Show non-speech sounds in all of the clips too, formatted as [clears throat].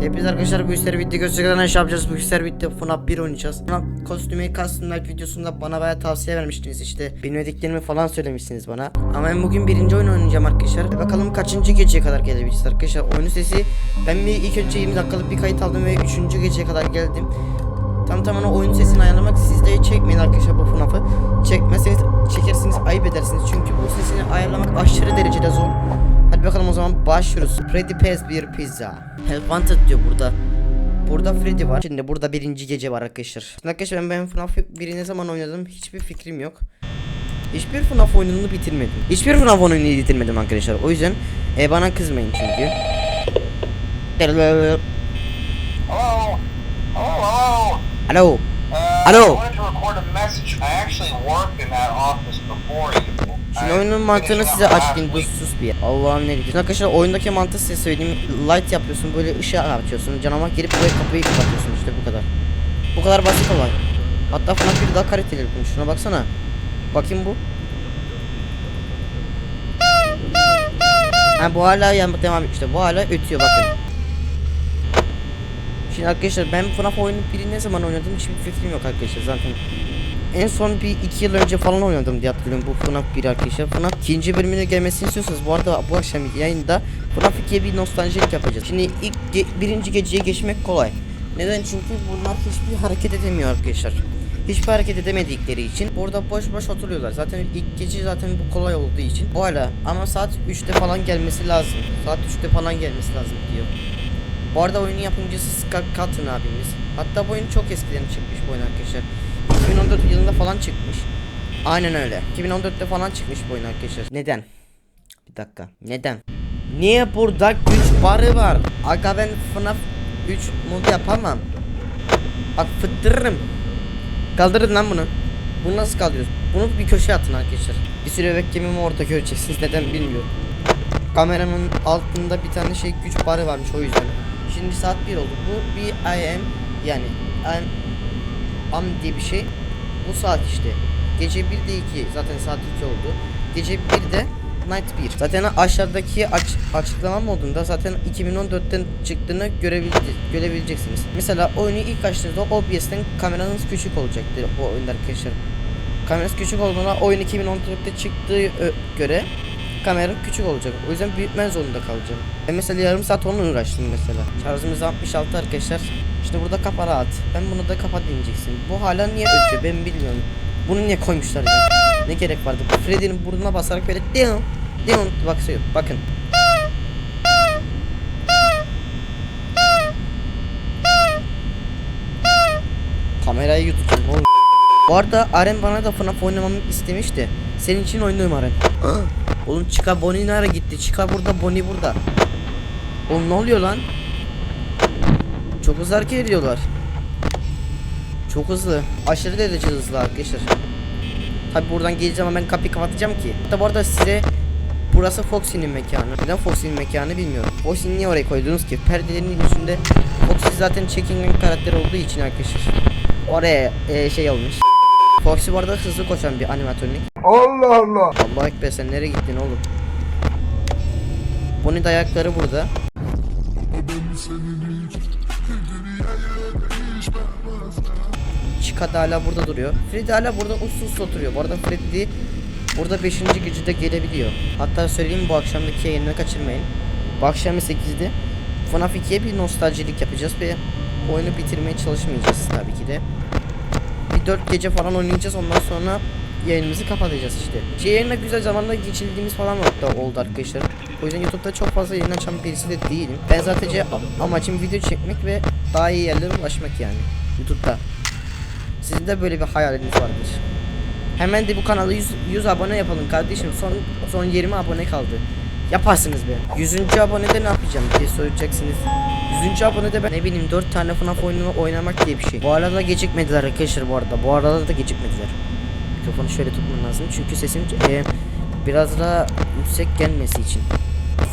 Hepiniz arkadaşlar bu ister bitti. Gösteriden ne yapacağız? Bu ister bitti. FNAF 1 oynayacağız. FNAF kostümü custom night videosunda bana bayağı tavsiye vermiştiniz işte. Bilmediklerimi falan söylemişsiniz bana. Ama ben bugün birinci oyun oynayacağım arkadaşlar. Ve bakalım kaçıncı geceye kadar gelebileceğiz arkadaşlar. Oyunun sesi Ben bir ilk önce 20 dakikalık bir kayıt aldım ve 3. geceye kadar geldim. Tam tamına oyun sesini ayarlamak çekmeyin arkadaşlar bu FNAF'ı Çekmezseniz çekersiniz ayıp edersiniz çünkü bu sesini ayarlamak aşırı derecede zor Hadi bakalım o zaman başlıyoruz. Freddy Pez bir pizza. Help Wanted diyor burada. Burada Freddy var. Şimdi burada birinci gece var arkadaşlar. Şimdi arkadaşlar ben, ben FNAF 1'i ne zaman oynadım hiçbir fikrim yok. Hiçbir FNAF oyununu bitirmedim. Hiçbir FNAF oyununu bitirmedim arkadaşlar. O yüzden e, bana kızmayın çünkü. Hello. Hello. Alo. Şimdi oyunun mantığını size açayım. Sus bir. Allah'ım ne diyeyim. Şimdi arkadaşlar oyundaki mantığı size söyleyeyim. Light yapıyorsun böyle ışığı açıyorsun. Canavar gelip buraya kapıyı kapatıyorsun işte bu kadar. Bu kadar basit olay. Hatta FNAF bir daha kaliteli yapılmış. Şuna baksana. Bakayım bu. Ha bu hala yan devam işte. Bu hala ötüyor bakın. Şimdi arkadaşlar ben FNAF oyunu biri ne zaman oynadım hiçbir fikrim yok arkadaşlar zaten. En son bir iki yıl önce falan oynadım diye hatırlıyorum bu FNAF 1 arkadaşlar. FNAF ikinci bölümüne gelmesini istiyorsanız bu arada bu akşam yayında FNAF 2'ye bir nostaljilik yapacağız. Şimdi ilk ge- birinci geceye geçmek kolay. Neden? Çünkü bunlar hiçbir hareket edemiyor arkadaşlar. Hiçbir hareket edemedikleri için burada boş boş oturuyorlar. Zaten ilk gece zaten bu kolay olduğu için. Bu hala ama saat 3'te falan gelmesi lazım. Saat 3'te falan gelmesi lazım diyor. Bu arada oyunun yapımcısı Scott Cotton abimiz. Hatta bu oyun çok eskiden çıkmış bu oyun arkadaşlar. 2014 yılında falan çıkmış. Aynen öyle. 2014'te falan çıkmış bu oyun arkadaşlar. Neden? Bir dakika. Neden? Niye burada güç barı var? Aga ben FNAF 3 mod yapamam. Bak fıttırırım. Kaldırın lan bunu. Bunu nasıl kaldırıyoruz? Bunu bir köşeye atın arkadaşlar. Bir süre beklememi orada göreceksiniz. Neden bilmiyorum. Kameramın altında bir tane şey güç barı varmış o yüzden. Şimdi saat 1 oldu. Bu bir AM yani AM, AM diye bir şey. Bu saat işte. Gece 1'de 2 zaten saat 2 oldu. Gece 1'de Night 1. Zaten aşağıdaki aç, açıklama modunda zaten 2014'ten çıktığını görebildi, görebileceksiniz. Mesela oyunu ilk açtığınızda OBS'ten kameranız küçük olacaktır bu oyunda arkadaşlar. Kamerası küçük olduğuna oyun 2014'te çıktığı göre kameram küçük olacak. O yüzden büyütmen zorunda kalacağım. Ben mesela yarım saat onunla uğraştım mesela. Şarjımız 66 arkadaşlar. İşte burada kapa rahat. Ben bunu da kapat diyeceksin. Bu hala niye ötüyor ben bilmiyorum. Bunu niye koymuşlar ya? Ne gerek vardı? Freddy'nin burnuna basarak böyle diyon diyon bakıyor. Bakın. Kamerayı yutacağım oğlum. Bu arada Aren bana da FNAF oynamamı istemişti. Senin için oynuyorum Aren. Oğlum çıkar Bonnie nereye gitti? Çıkar burada Bonnie burada. Oğlum ne oluyor lan? Çok hızlı hareket ediyorlar. Çok hızlı. Aşırı derece hızlı arkadaşlar. Tabi buradan geleceğim ben kapıyı kapatacağım ki. Hatta bu arada size burası Foxy'nin mekanı. Neden Foxy'nin mekanı bilmiyorum. Foxy'ni niye oraya koydunuz ki? Perdelerin yüzünde Foxy zaten çekingen karakter olduğu için arkadaşlar. Oraya e, şey olmuş. Foxy bu arada hızlı koşan bir animatronik. Allah Allah. Allah ekber sen nereye gittin oğlum? Bonnie de ayakları burada. Chica da hala burada duruyor. Freddy hala burada uslu uslu oturuyor. Bu arada Freddy burada 5. gecede gelebiliyor. Hatta söyleyeyim bu akşamdaki yayını kaçırmayın. Bu akşam 8'de FNAF 2'ye bir nostaljilik yapacağız ve oyunu bitirmeye çalışmayacağız tabii ki de. Bir 4 gece falan oynayacağız ondan sonra yayınımızı kapatacağız işte. Şey yayında güzel zamanda geçirdiğimiz falan da oldu arkadaşlar. O yüzden YouTube'da çok fazla yayın açan birisi de değilim. Ben sadece amacım video çekmek ve daha iyi yerlere ulaşmak yani YouTube'da. Sizin de böyle bir hayaliniz vardır. Hemen de bu kanala 100, 100 abone yapalım kardeşim. Son son 20 abone kaldı. Yaparsınız be. 100. abonede ne yapacağım diye soracaksınız. 100. abonede ben ne bileyim 4 tane FNAF oyununu oynamak diye bir şey. Bu arada gecikmediler arkadaşlar bu arada. Bu arada da gecikmediler. Mikrofonu şöyle tutmam lazım çünkü sesim e, biraz daha yüksek gelmesi için.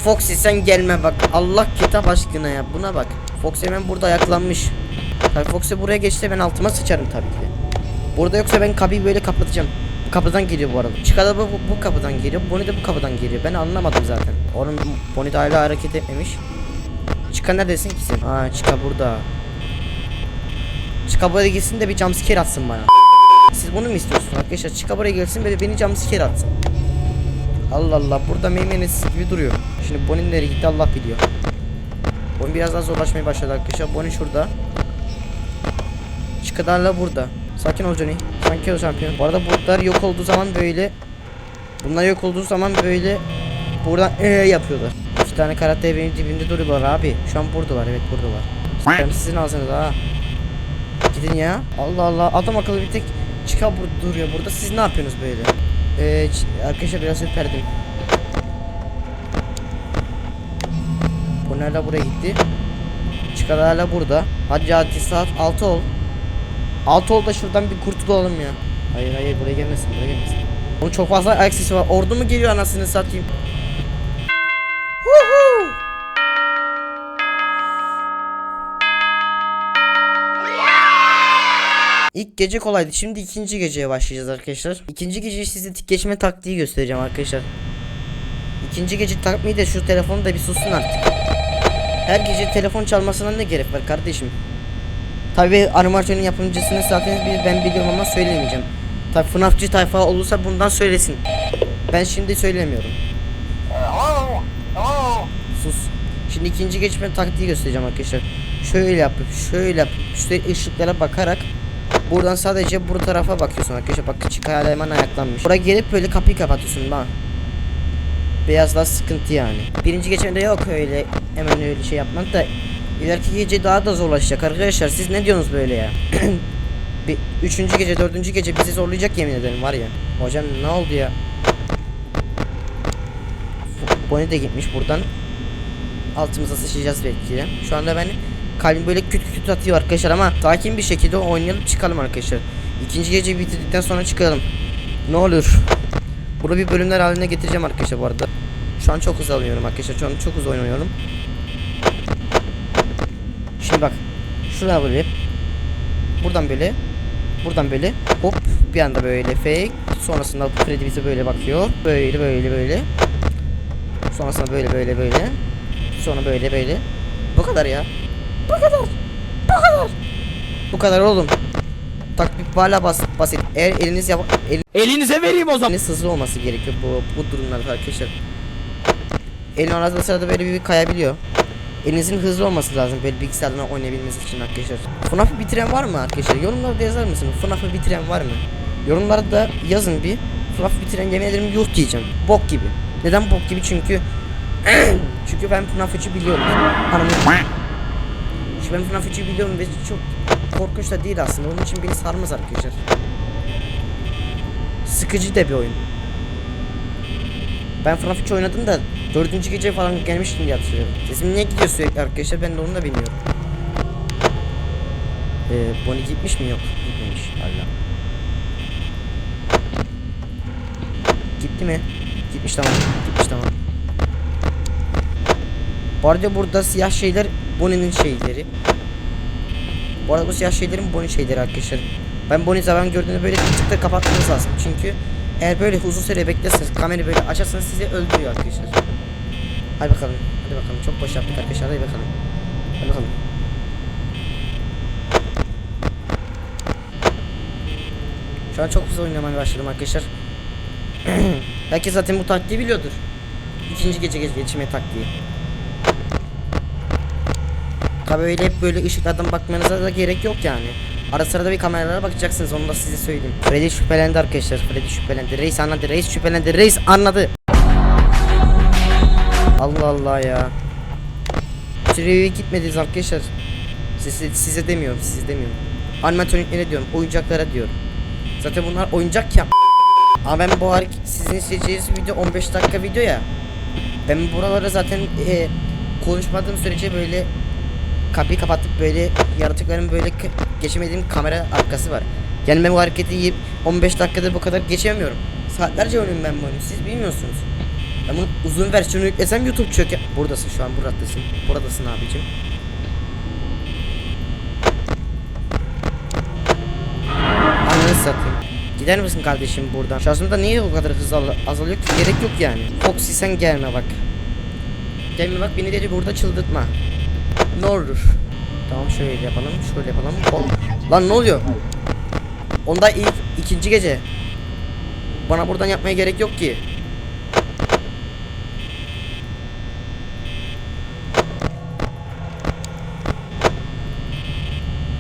Foxy sen gelme bak. Allah kitap aşkına ya buna bak. Foxy hemen burada ayaklanmış. Tabii Foxy buraya geçse ben altıma sıçarım tabii ki. Burada yoksa ben kapıyı böyle kapatacağım. Bu kapıdan geliyor bu arada. Çıkada bu, bu, bu kapıdan geliyor. Bonnie de bu kapıdan geliyor. Ben anlamadım zaten. Onun Bonnie de hala hareket etmemiş. Çıka neredesin ki sen? Aa Çıka burada. Çıka buraya gitsin de bir jumpscare atsın bana. Siz bunu mu istiyorsunuz arkadaşlar? Çıka buraya gelsin ve beni jumpscare atsın. Allah Allah burada meymenesiz gibi duruyor. Şimdi Bonnie nereye gitti Allah biliyor. Bonnie biraz daha zorlaşmaya başladı arkadaşlar. Bonnie şurada. Çıkadarla burada. Sakin ol Johnny. Sakin ol şampiyon. Bu arada bulutlar yok olduğu zaman böyle Bunlar yok olduğu zaman böyle buradan ee yapıyorlar. İki tane karakter benim dibimde duruyorlar abi. Şu an buradalar evet buradalar. Sen sizin alsanız ha. Gidin ya. Allah Allah adam akıllı bir tek çıka bur- duruyor burada. Siz ne yapıyorsunuz böyle? Ee, arkadaşlar biraz ürperdim. Bu nerede buraya gitti? Çıkar hala burada. Hadi hadi saat 6 ol. 6 ol da şuradan bir kurtulalım ya. Hayır hayır buraya gelmesin buraya gelmesin. Onun çok fazla ayak sesi var. Ordu mu geliyor anasını satayım? İlk gece kolaydı. Şimdi ikinci geceye başlayacağız arkadaşlar. İkinci geceyi size tik geçme taktiği göstereceğim arkadaşlar. İkinci gece takmayı da şu telefonu da bir sussun artık. Her gece telefon çalmasına ne gerek var kardeşim? Tabi animasyonun yapımcısını zaten bir- ben biliyorum ama söyleyemeyeceğim. Tabi FNAFçı tayfa olursa bundan söylesin. Ben şimdi söylemiyorum. Sus. Şimdi ikinci geçme taktiği göstereceğim arkadaşlar. Şöyle yapıp şöyle yapıp işte ışıklara bakarak buradan sadece bu tarafa bakıyorsun arkadaşlar. Bak küçük hala hemen ayaklanmış. Buraya gelip böyle kapıyı kapatıyorsun bak. Beyazlar sıkıntı yani. Birinci geçmede yok öyle hemen öyle şey yapmak da ileriki gece daha da zorlaşacak arkadaşlar. Siz ne diyorsunuz böyle ya? [clears throat] Bir üçüncü gece, dördüncü gece bizi zorlayacak yemin ederim var ya. Hocam ne oldu ya? Bonnie de gitmiş buradan. Altımıza sıçacağız belki de. Şu anda ben kalbim böyle küt küt atıyor arkadaşlar ama sakin bir şekilde oynayalım çıkalım arkadaşlar. İkinci gece bitirdikten sonra çıkalım. Ne olur. Bunu bir bölümler haline getireceğim arkadaşlar bu arada. Şu an çok hızlı alıyorum arkadaşlar. Şu an çok hızlı oynuyorum. Şimdi bak. Şuraya böyle. Buradan böyle. Buradan böyle. Hop. Bir anda böyle fake. Sonrasında Freddy bize böyle bakıyor. Böyle böyle böyle. Sonrasında böyle böyle böyle. Sonra böyle böyle. Bu kadar ya. Bu kadar. Bu kadar. Bu kadar oğlum. Taktik hala bas basit. Eğer eliniz yap el, Elinize vereyim o zaman. eliniz hızlı olması gerekiyor bu bu durumlarda arkadaşlar. Elin arada sırada böyle bir kayabiliyor. Elinizin hızlı olması lazım böyle bilgisayardan oynayabilmeniz için arkadaşlar. FNAF'ı bitiren var mı arkadaşlar? Yorumlarda yazar mısınız? FNAF'ı bitiren var mı? Yorumlarda da yazın bir. FNAF'ı bitiren yemin ederim yok diyeceğim. Bok gibi. Neden bok gibi? Çünkü [clears throat] çünkü ben FNAF 3'ü biliyorum. Şimdi ben FNAF 3'ü biliyorum ve çok korkunç da değil aslında. Onun için beni sarmaz arkadaşlar. Sıkıcı da bir oyun. Ben FNAF 3 oynadım da dördüncü gece falan gelmiştim diye hatırlıyorum. Sesim niye gidiyor sürekli arkadaşlar ben de onu da bilmiyorum. Ee, Bonnie gitmiş mi yok? Gitmemiş hala. Gitti mi? Gitmiş tamam. Gitmiş tamam. Bu arada burada siyah şeyler Bonnie'nin şeyleri. Bu arada bu siyah şeylerin Bonnie şeyleri arkadaşlar. Ben Bonnie zaman gördüğünde böyle tık tık kapatmanız lazım. Çünkü eğer böyle uzun süre beklerseniz kamerayı böyle açarsanız sizi öldürüyor arkadaşlar. Hadi bakalım. Hadi bakalım. Çok boş yaptık arkadaşlar. Hadi bakalım. Hadi bakalım. Şu an çok hızlı oynamaya başladım arkadaşlar. [clears throat] Herkes zaten bu taktiği biliyordur. İkinci gece geç geçirme taktiği. Tabii öyle hep böyle ışıklardan bakmanıza da gerek yok yani. Ara sırada bir kameralara bakacaksınız onu da size söyleyeyim. Freddy şüphelendi arkadaşlar. Freddy şüphelendi. Reis anladı. Reis şüphelendi. Reis anladı. Allah Allah ya. Süreye gitmediniz arkadaşlar. Size, size demiyorum. Size demiyorum. Animatroniklere diyorum. Oyuncaklara diyorum. Zaten bunlar oyuncak ya. Ama ben bu hareket sizin izleyeceğiniz video 15 dakika video ya. Ben buralara zaten e, konuşmadığım sürece böyle kapıyı kapatıp böyle yaratıkların böyle geçemediğim kamera arkası var. Yani ben bu hareketi yiyip 15 dakikada bu kadar geçemiyorum. Saatlerce oynuyorum ben bu oyunu. Siz bilmiyorsunuz. Ben bunun uzun versiyonu yüklesem YouTube çöker. Buradasın şu an buradasın. Buradasın abicim. Ananı satayım. Gider misin kardeşim buradan? Şansımda niye o kadar hız al- azalıyor ki? Gerek yok yani. Foxy sen gelme bak. Gelme bak beni dedi burada çıldırtma. Ne olur. Tamam şöyle yapalım. Şöyle yapalım. Hop. Lan ne oluyor? Onda ilk ikinci gece. Bana buradan yapmaya gerek yok ki.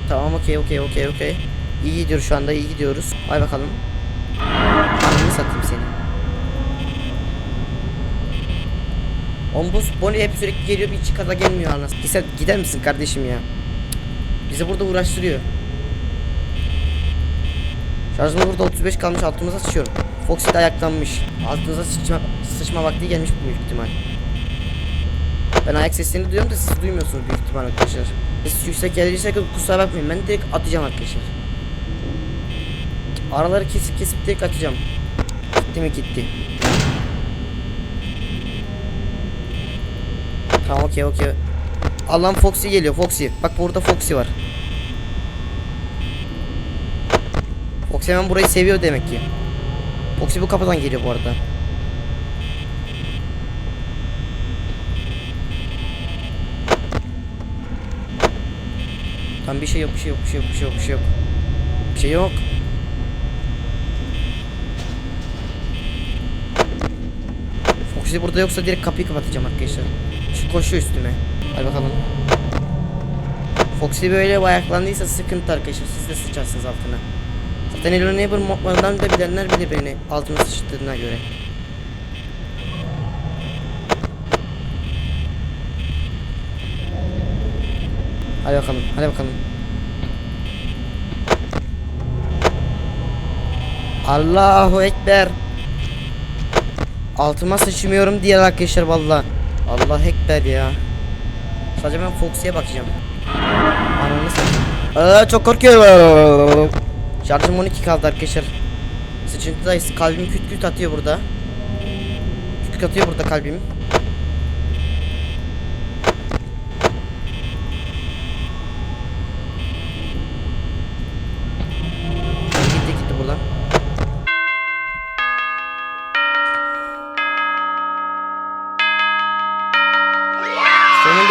Tamam okey okey okey okey. İyi gidiyoruz şu anda iyi gidiyoruz. Hay bakalım. Ananı satayım seni. Ombus Bonnie hep sürekli geliyor bir içi kaza gelmiyor anasını. Gider, gider misin kardeşim ya? Bizi burada uğraştırıyor. Şarjımız burada 35 kalmış altımıza sıçıyorum. Foxy de ayaklanmış. Altımıza sıçma, sıçma vakti gelmiş bu büyük ihtimal. Ben ayak seslerini duyuyorum da siz duymuyorsunuz büyük ihtimal arkadaşlar. Siz yüksek gelirse kusura bakmayın ben direkt atacağım arkadaşlar. Araları kesip kesip direkt atacağım. Gitti mi gitti. Tamam okey okey. Allah'ım Foxy geliyor Foxy. Bak burada Foxy var. Foxy hemen burayı seviyor demek ki. Foxy bu kapıdan geliyor bu arada. Tam bir şey yok, bir şey yok, bir şey yok, bir şey yok, bir şey yok. Bir şey yok. Foxy burada yoksa direkt kapıyı kapatacağım arkadaşlar. Şu koşuyor üstüme. Hadi bakalım. Foxy böyle ayaklandıysa sıkıntı arkadaşlar. Siz de sıçarsınız altına. Zaten Hello Neighbor modlarından da bilenler bilir beni altıma sıçtığına göre. Hadi bakalım, hadi bakalım. Allahu Ekber. Altıma sıçmıyorum diye arkadaşlar valla. Allah Ekber ya. Sadece ben Foxy'ye bakacağım. Ananı satayım. Aa, çok korkuyorum. Şarjım 12 kaldı arkadaşlar. Sıçıntıdayız. Kalbim küt küt atıyor burada. Küt küt atıyor burada kalbim.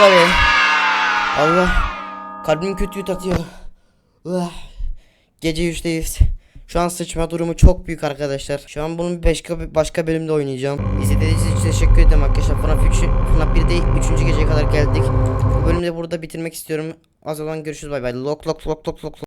Sonunda be. Allah. Kalbim kötü küt atıyor. Gece 3'teyiz. Şu an sıçma durumu çok büyük arkadaşlar. Şu an bunun başka başka bölümde oynayacağım. İzlediğiniz için teşekkür ederim arkadaşlar. FNAF 3, FNAF 1'de 3. geceye kadar geldik. Bu bölümde burada bitirmek istiyorum. Az olan görüşürüz bay bay. Lok lok lok lok. lok.